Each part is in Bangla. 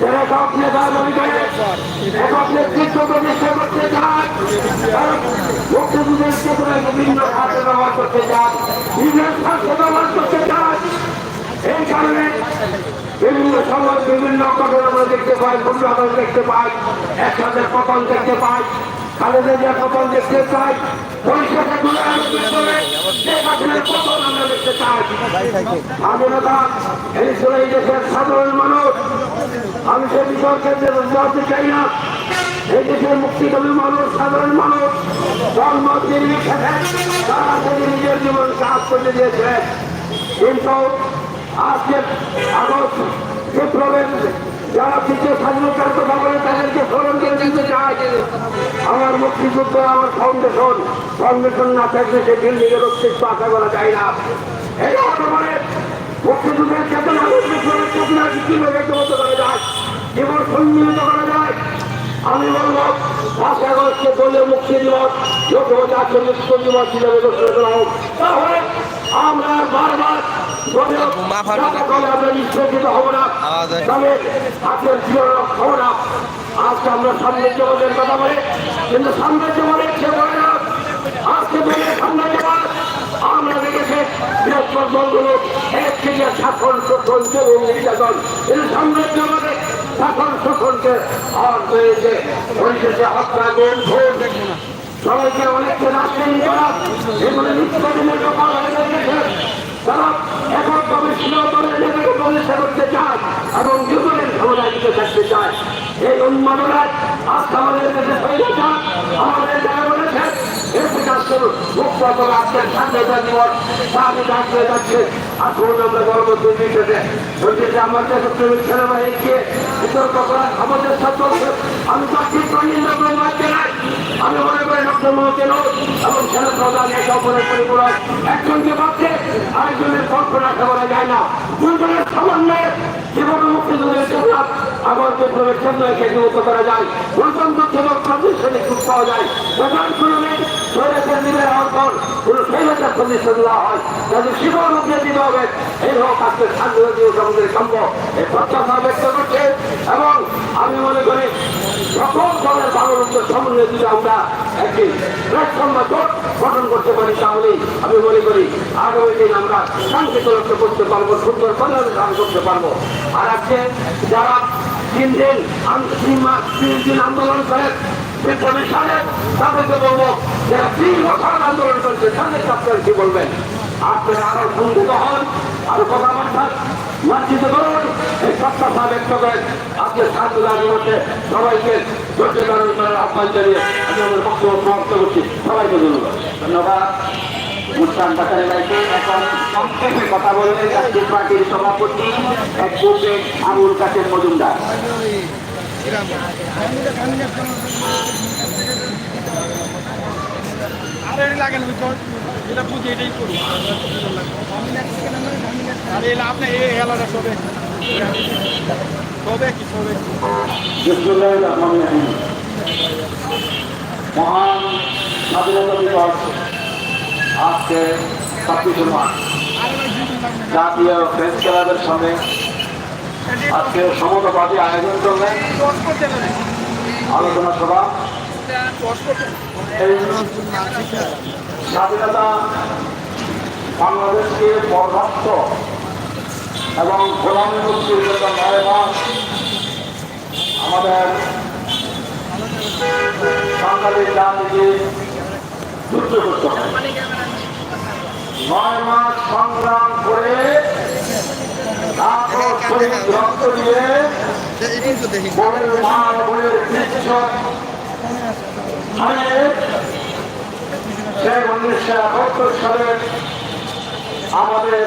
যারা একক নেতা দাবি করে একক নেতৃত্ব প্রতিষ্ঠা করতে চান মুক্তিযুদ্ধের বিভিন্ন খাতে ব্যবহার করতে চান স্বার্থে ব্যবহার করতে চান এই কারণে বিভিন্ন বিভিন্ন আমরা দেখতে পাই ঘটনা দেখতে পাই একসাথে পতন দেখতে পাই খালেদা পতন দেখতে চাই পরিষদে সাধারণ মানুষ আমি সে বিষয়কে বলতে চাই না এই দেশের মুক্তিকামী মানুষ সাধারণ মানুষ জন্ম তিনি তারা তিনি নিজের জীবন কাজ করে দিয়েছে কিন্তু আজকে আগস্ট বিপ্লবের যারা তৃতীয় স্বাধীনতার কথা বলে তাদেরকে স্মরণ করে দিতে চাই আমার মুক্তিযুদ্ধ আমার ফাউন্ডেশন ফাউন্ডেশন না থাকলে সে বিল্ডিংয়ের অস্তিত্ব আশা করা যায় না। এই বর্তমানে মুক্তিযুদ্ধের চেতনা বিপ্লবের চেতনা কীভাবে ব্যক্তগত করা যায় জীবন সম্মিলিত করা যায়। আমি বলব পাঁচ আগস্টে দলীয় মুক্তি দিবস লোকসভা জাতীয় দিবস হিসাবে ঘোষণা করা হোক। তাহলে আমরা বারবার আমরা নিষ্পেষিত হব না। তবে আজকের জীবন হব না আজকে আমরা সাম্রাজ্যবাদের কথা বলে, কিন্তু সাম্রাজ্যবাদের সে বলে না। আজকে দলের সাম্রাজ্যবাদ আমরা দেখেছি বৃহস্পর দলগুলো এক থেকে শাসন শোষণ এবং নির্যাতন। কিন্তু সাম্রাজ্যবাদে শাসন শোষণকে আর হয়েছে পরিশেষে হত্যা গুণ ভোট। সবাইকে অনেককে রাজনীতি করা এগুলো নিত্যদিনের ব্যাপার হয়ে গেছে। তারা এককভাবে সীমান্তরের নেতাকে প্রতিষ্ঠা করতে চায় এবং যুগলের ক্ষমতায় দিতে থাকতে চায়। এই উন্মাদনায় আজকে আমাদের দেশে হয়ে চান আমাদের যারা বলেছেন সেনাবাহিনীকে আমাদের ছাত্র আমি চাকরি করে নাই আমি মনে করি ডক্টর মহকেন এবং সেনা প্রধান একে অপরের পরিপূরক একজনকে ভাবছে আরেকজনের কল্পনা করা যায় না। দুজনের সমন্বয়ে জীবন মুক্তিযুদ্ধের জন্য আমার বিপ্লবের একে যুক্ত করা যায়। গণতন্ত্র এবং প্রাদেশিক সুখ পাওয়া যায়। প্রধান শুরুনে নিজের হওয়ার পর কোনো সৈরাসের প্রতিষ্ঠা দেওয়া হয়। তাদের মুক্তিয়ে দিতে হবে। এই হোক, আজকে স্বাধীনতা এই প্রত্যাশা ব্যক্ত এবং আমি মনে করি সকল দলের ভালোমন্দ সমন্বয় দিলে আমরা একটি প্ল্যাটফর্ম বা জোট গঠন করতে পারি, তাহলে আমি মনে করি আগামী দিন আমরা শান্তি সুরক্ষা করতে পারব, সুন্দর কল্যাণ ধারণ করতে পারব। আর আজকে যারা তিন দিন তিন দিন আন্দোলন করেন তাদেরকে বলব আন্দোলন করছে আপনারা বলবেন আরও সংযত হন আরও কথাবার্তা মার্জিত করুন এই প্রত্যাশা ব্যক্ত করেন। আজকে ছাত্র রাজনীতিতে সবাইকে ধৈর্য ধারণ করার আহ্বান জানিয়ে আমি আমার বক্তব্য সমাপ্ত করছি। সবাইকে ধন্যবাদ। ধন্যবাদ। আর আপনি এই এলাকা সবে। মহান স্বাধীনতা দিবস আজকে ছাব্বিশে মার্চ। জাতীয় প্রেস আজকে সমতাবাদী আয়োজন করলেন আলোচনা সভা। স্বাধীনতা বাংলাদেশকে পররাষ্ট্র এবং গোলামী মাস আমাদের বাঙালি জাতিকে যুদ্ধ করতে হয় নয় মাস সংগ্রাম করে রক্ত দিয়ে বোনের মা বোনের সে উনিশশো একাত্তর সালে আমাদের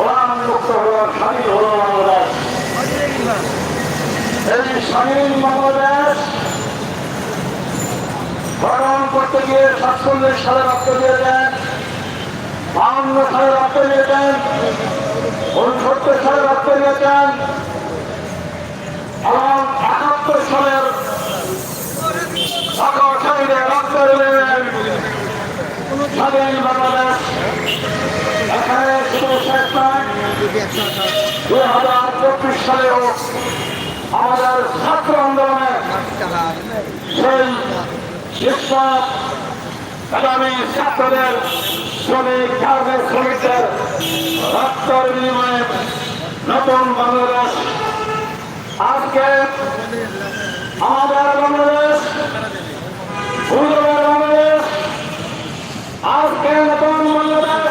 গোলাম মুক্ত হল স্বাধীন হল বাংলাদেশ এই স্বাধীন বাংলাদেশ গঠন করতে গিয়ে সাতচল্লিশ সালে রক্ত দিয়েছেন বাউন্ন সালে রক্ত দিয়েছেন উনসত্তর সালে রক্ত দিয়েছেন একাত্তর সালের ঢাকা রক্ত দিলেন স্বাধীন বাংলাদেশ। ছাত্রদের, শ্রমিক গার্মেন্ট শ্রমিকদের রক্তর বিনিময়ে নতুন বাংলাদেশ। আজকে আমাদের বাংলাদেশ গুরুদের বাংলাদেশ। আজকে নতুন বাংলাদেশ।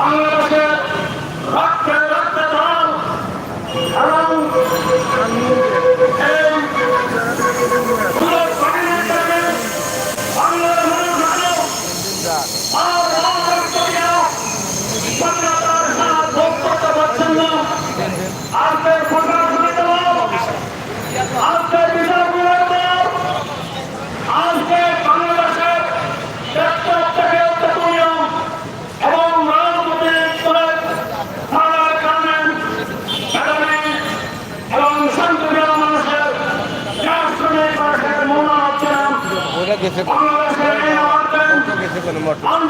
বাংলাদেশের রক্তে রক্তে ধরাও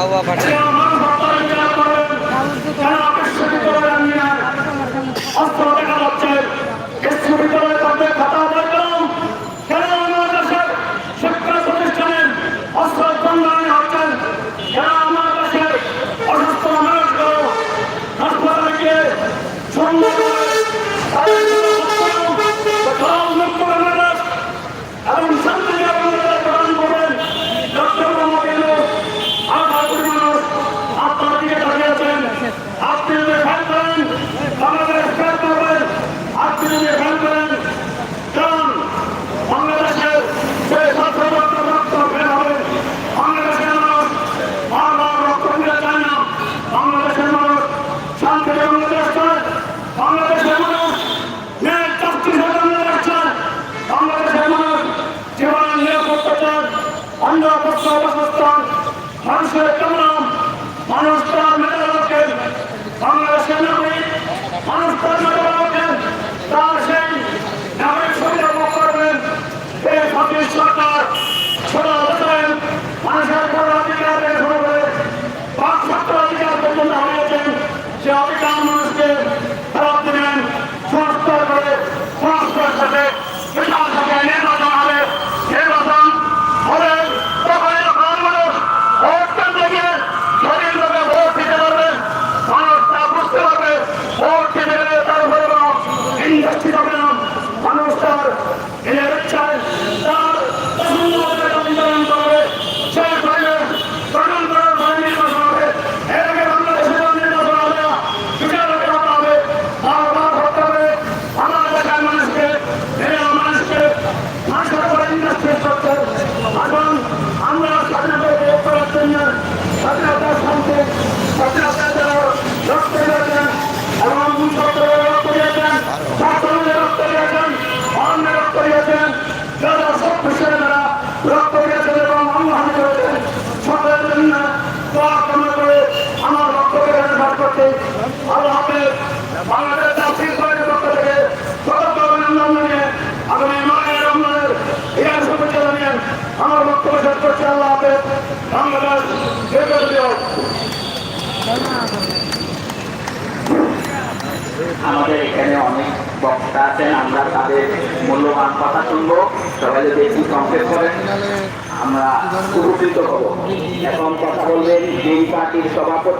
কাওয়া পাঠান। অস্ত্র আমার বক্তব্য শেষ আল্লাহ হাফেজ। আমাদের এখানে অনেক বক্তা আছেন, আমরা তাদের মূল্যবান কথা শুনব। সবাই যদি একটু সংক্ষেপ করেন, আমরা উপকৃত হব। এখন কথা বলবেন দুই পার্টির সভাপতি।